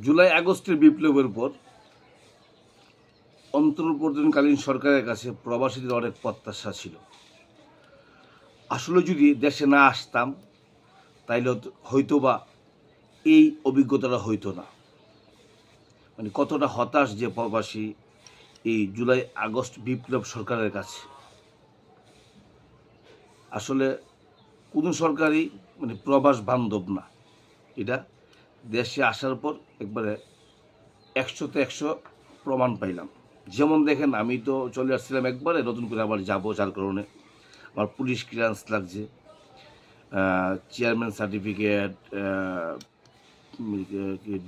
জুলাই আগস্টের বিপ্লবের পর অন্তর্বর্তীকালীন সরকারের কাছে প্রবাসীদের অনেক প্রত্যাশা ছিল। আসলে যদি দেশে না আসতাম, তাইলে হয়তো- বা এই অভিজ্ঞতাটা হইতো না। মানে কতটা হতাশ যে প্রবাসী এই জুলাই আগস্ট বিপ্লব সরকারের কাছে। আসলে কোনো সরকারই মানে প্রবাস বান্ধব না। এটা দেশে আসার পর একবারে একশোতে একশো প্রমাণ পাইলাম। যেমন দেখেন, আমি তো চলে আসছিলাম একবারে, নতুন করে আবার যাব যার কারণে। আমার পুলিশ ক্লিয়ারেন্স লাগছে। চেয়ারম্যান সার্টিফিকেট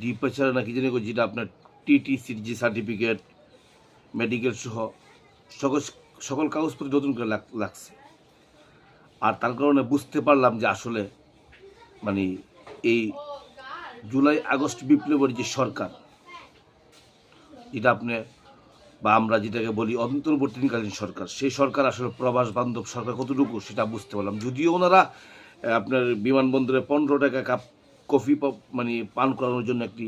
ডিপাচার না কি জানি যেটা আপনার টিটিসির যে সার্টিফিকেট মেডিকেল সহ, সকল সকল কাগজপত্র নতুন করে লাগ- লাগছে। আর তার কারণে বুঝতে পারলাম যে আসলে মানে এই জুলাই, আগস্ট বিপ্লবের যে সরকার, যেটা আপনি বা আমরা যেটাকে বলি অন্তর্বর্তীকালীন সরকার, সেই সরকার আসলে প্রবাস বান্ধব সরকার কতটুকু সেটা বুঝতে পারলাম। যদিও ওনারা আপনার বিমানবন্দরে পনেরো টাকা কাপ কফি মানে পান করানোর জন্য একটি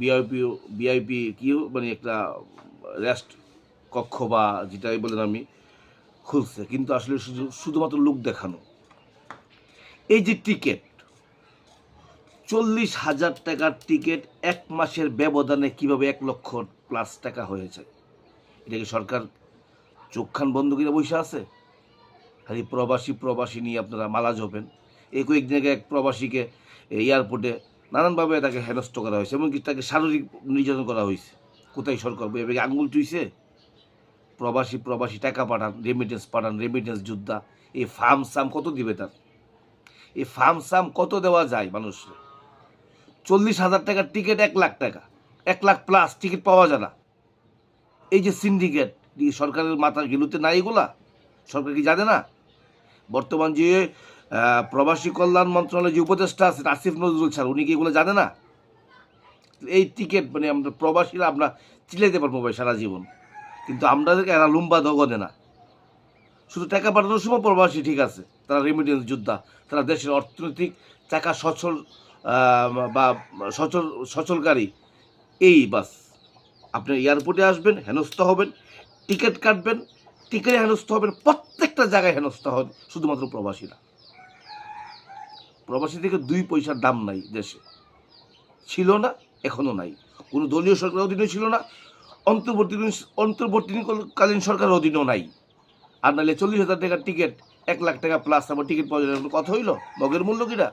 বিআইপি বিআইপি কি মানে একটা রেস্ট কক্ষ বা যেটাই বলেন আমি, খুলছে। কিন্তু আসলে শুধু, শুধুমাত্র লোক দেখানো। এই যে টিকিট চল্লিশ হাজার টাকার টিকিট এক মাসের ব্যবধানে কীভাবে এক লক্ষ প্লাস টাকা হয়েছে? এটা কি সরকার চোখ খান বন্ধ করে বসে আছে? খালি প্রবাসী প্রবাসী নিয়ে আপনারা মালা জপেন এই কয়েকদিন আগে এক প্রবাসীকে এয়ারপোর্টে নানানভাবে তাকে হেনস্থ করা হয়েছে, এমনকি তাকে শারীরিক নির্যাতন করা হয়েছে। কোথায় সরকার কি আঙুল চুইছে? প্রবাসী প্রবাসী টাকা পাঠান রেমিটেন্স পাঠান রেমিটেন্স যোদ্ধা এই ফার্ম সাম কত দিবে তার? এই ফার্ম সাম কত দেওয়া যায় মানুষকে চল্লিশ হাজার টাকার টিকিট এক লাখ টাকা। এক লাখ প্লাস টিকিট পাওয়া যায় না। এই যে সিন্ডিকেট সরকারের মাথা গেলুতে নাই এগুলা, সরকার কি জানে না? বর্তমান যে প্রবাসী কল্যাণ মন্ত্রণালয়ের যে উপদেষ্টা আছেন আসিফ নজরুল স্যার, উনি কি এগুলো জানে না? এই টিকিট মানে আমরা প্রবাসীরা আমরা চিলাইতে পারব ভাই সারা জীবন। কিন্তু আমাদেরকে এরা লুম্বা দগনে না। শুধু টাকা পাঠানোর সময় প্রবাসী ঠিক আছে, তারা রেমিটেন্স যোদ্ধা, তারা দেশের অর্থনৈতিক চাকা সচল বা সচল সচলকারী এই বাস। আপনি এয়ারপোর্টে আসবেন, হেনস্থ হবেন টিকিট কাটবেন টিকিটে হেনস্থ হবেন, প্রত্যেকটা জায়গায় হেনস্থ হবেন শুধুমাত্র প্রবাসীরা। প্রবাসী থেকে দুই পয়সার দাম নাই দেশে। ছিল না, এখনও নাই। কোনো দলীয় সরকারের অধীনে ছিল না অন্তর্বর্তী অন্তর্বর্তীকালীন সরকারের অধীনেও নাই। আর নাহলে চল্লিশ হাজার টাকার টিকিট এক লাখ টাকা প্লাস আমার টিকিট পাওয়া যায় কথা হইল? মগের মূল্য কিটা